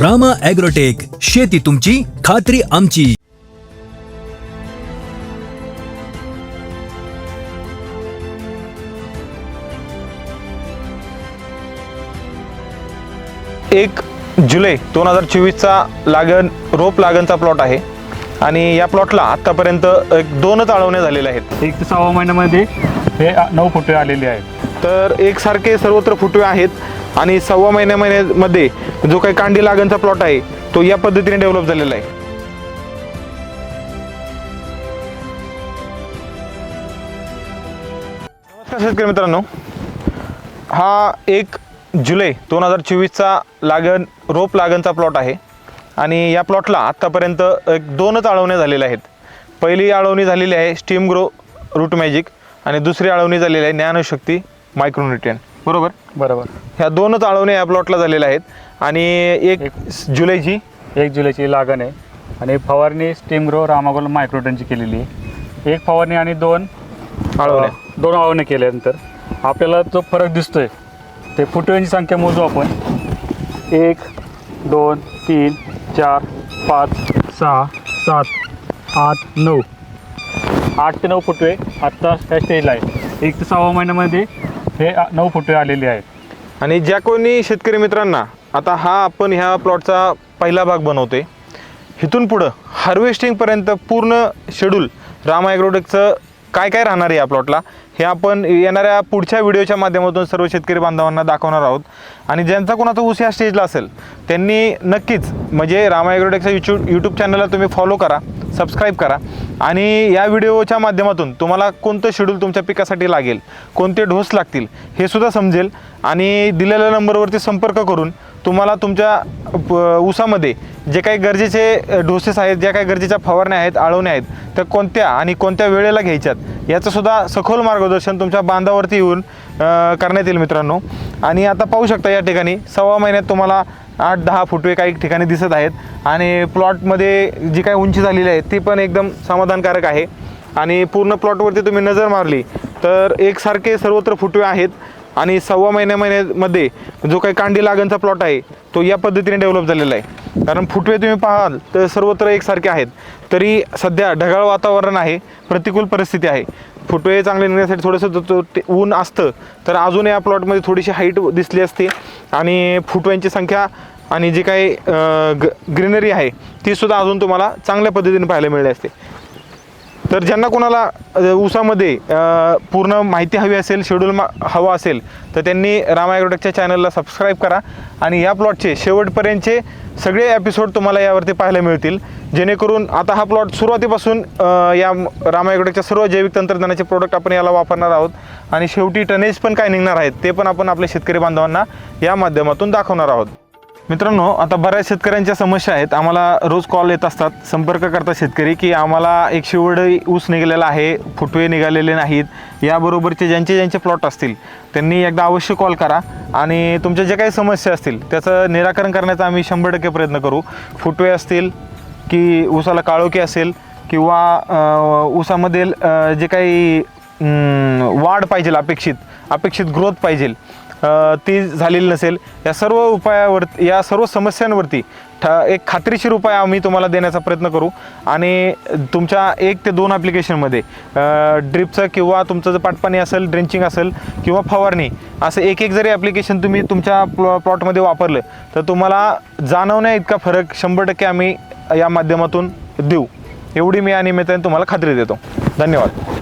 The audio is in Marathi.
रामा ॲग्रोटेक शेती तुमची खात्री आमची. एक जुलै दोन हजार चोवीसचा लागण रोप लागणचा प्लॉट आहे. आणि या प्लॉटला आत्तापर्यंत एक दोनच आळवण्या झालेल्या आहेत. एक ते सहा महिन्यामध्ये हे नऊ फुटे आलेले आहेत. तर एकसारखे सर्वत्र फुटवे आहेत आणि सव्वा महिन्या महिन्यामध्ये जो काही कांडी लागणचा प्लॉट आहे तो या पद्धतीने डेव्हलप झालेला आहे. नमस्कार शेतकरी मित्रांनो. हा एक जुलै दोन हजार चोवीसचा लागण रोप लागणचा प्लॉट आहे. आणि या प्लॉटला आत्तापर्यंत एक दोनच आळवण्या झालेल्या आहेत. पहिली आळवणी झालेली आहे स्टीम ग्रो रूट मॅजिक आणि दुसरी आळवणी झालेली आहे ज्ञानशक्ती मायक्रोन्युट्रियन बरोबर? बरोबर. ह्या दोनच आळवण्या या प्लॉटला झालेल्या आहेत. आणि एक जुलैची? एक जुलैची लागण आहे. आणि फवारणी स्टीम ग्रो रामागोल मायक्रोटनची केलेली आहे. एक फवारणी आणि दोन आळवण्या दोन आवणे केल्यानंतर आपल्याला जो फरक दिसतोय ते फुटव्यांची संख्या मोजू आपण. एक दोन तीन चार पाच सहा सात आठ नऊ. आठ ते नऊ फुटवे आत्ता त्या स्टेजला आहे. एक ते सहा महिन्यामध्ये हे नऊ फुटे आलेले आहेत. आणि ज्या कोणी शेतकरी मित्रांना आता हा आपण ह्या प्लॉटचा पहिला भाग बनवतोय इथून पुढं हार्वेस्टिंगपर्यंत पूर्ण शेड्यूल राम ॲग्रोटेकचं काय काय राहणार आहे या प्लॉटला हे आपण येणाऱ्या पुढच्या व्हिडिओच्या माध्यमातून सर्व शेतकरी बांधवांना दाखवणार आहोत. आणि ज्यांचा कोणाचा ऊस या स्टेजला असेल त्यांनी नक्कीच म्हणजे राम ॲग्रोटेकच्या यूट्यूब यूट्यूब चॅनलला तुम्ही फॉलो करा सबस्क्राईब करा. आणि या व्हिडिओच्या माध्यमातून तुम्हाला कोणतं शेड्यूल तुमच्या पिकासाठी लागेल कोणते ढोस लागतील हे सुद्धा समजेल आणि दिलेल्या नंबरवरती संपर्क करून तुम्हाला तुमच्या प- ऊसामध्ये जे काही गरजेचे डोसेस आहेत ज्या काही गरजेच्या फवारण्या आहेत आळवण्या आहेत त्या कोणत्या आणि कोणत्या वेळेला घ्यायच्यात? याचंसुद्धा सखोल मार्गदर्शन तुमच्या बांधावरती येऊन करण्यात येईल मित्रांनो. आणि आता पाहू शकता या ठिकाणी सव्वा महिन्यात तुम्हाला आठ दहा फुटवे काही ठिकाणी दिसत आहेत. आणि प्लॉटमध्ये जी काही उंची झालेली आहे ती पण एकदम समाधानकारक आहे. आणि पूर्ण प्लॉटवरती तुम्ही नजर मारली तर एकसारखे सर्वत्र फुटवे आहेत. आणि सव्वा महिन्या महिन्यामध्ये जो काही कांडी लागणचा प्लॉट आहे तो या पद्धतीने डेव्हलप झालेला आहे. कारण फुटवे तुम्ही पाहाल तर सर्वत्र एकसारखे आहेत. तरी सध्या ढगाळ वातावरण आहे प्रतिकूल परिस्थिती आहे. फुटवे चांगले निघण्यासाठी थोडंसं तो- ते ऊन असतं तर अजून या प्लॉटमध्ये थोडीशी हाईट दिसली असते. आणि फुटव्यांची संख्या आणि जी काही ग्रीनरी आहे ती सुद्धा अजून तुम्हाला चांगल्या पद्धतीने पाहायला मिळली असते. तर ज्यांना कोणाला उसामध्ये ऊसामध्ये पूर्ण माहिती हवी असेल शेड्यूल मा हवा असेल तर त्यांनी रामा चॅनलला सबस्क्राईब करा. आणि या प्लॉटचे शेवटपर्यंतचे सगळे एपिसोड तुम्हाला यावरती पाहायला मिळतील. जेणेकरून आता हा प्लॉट सुरुवातीपासून या रामा सर्व जैविक तंत्रज्ञानाचे प्रोडक्ट आपण याला वापरणार आहोत. आणि शेवटी टनेज पण काय निघणार आहेत ते पण आपण आपल्या शेतकरी बांधवांना या माध्यमातून दाखवणार आहोत. मित्रांनो आता बऱ्याच शेतकऱ्यांच्या समस्या आहेत. आम्हाला रोज कॉल येत असतात. संपर्क करतात शेतकरी की आम्हाला एक शिवडही ऊस निघालेला आहे फुटवे निघालेले नाहीत. याबरोबरचे ज्यांचे ज्यांचे प्लॉट असतील त्यांनी एकदा अवश्य कॉल करा. आणि तुमच्या ज्या काही समस्या असतील त्याचं निराकरण करण्याचा आम्ही शंभर टक्के प्रयत्न करू. फुटवे असतील की ऊसाला काळोखी असेल किंवा ऊसामधील जे काही वाढ पाहिजे अपेक्षित अपेक्षित ग्रोथ पाहिजे ती झालेली नसेल या सर्व उपायावर या सर्व समस्यांवरती ठा एक खात्रीशीर उपाय आम्ही तुम्हाला देण्याचा प्रयत्न करू. आणि तुमच्या एक ते दोन ॲप्लिकेशनमध्ये ड्रिपचं किंवा तुमचं जर पाटपाणी असेल ड्रेंचिंग असेल किंवा फवारणी असं एक एक जरी ॲप्लिकेशन तुम्ही तुमच्या प्लॉ प्लॉटमध्ये वापरलं तर तुम्हाला जाणवण्या इतका फरक शंभर टक्के आम्ही या माध्यमातून देऊ. एवढी मी आणि निमित्ताने तुम्हाला खात्री देतो. धन्यवाद.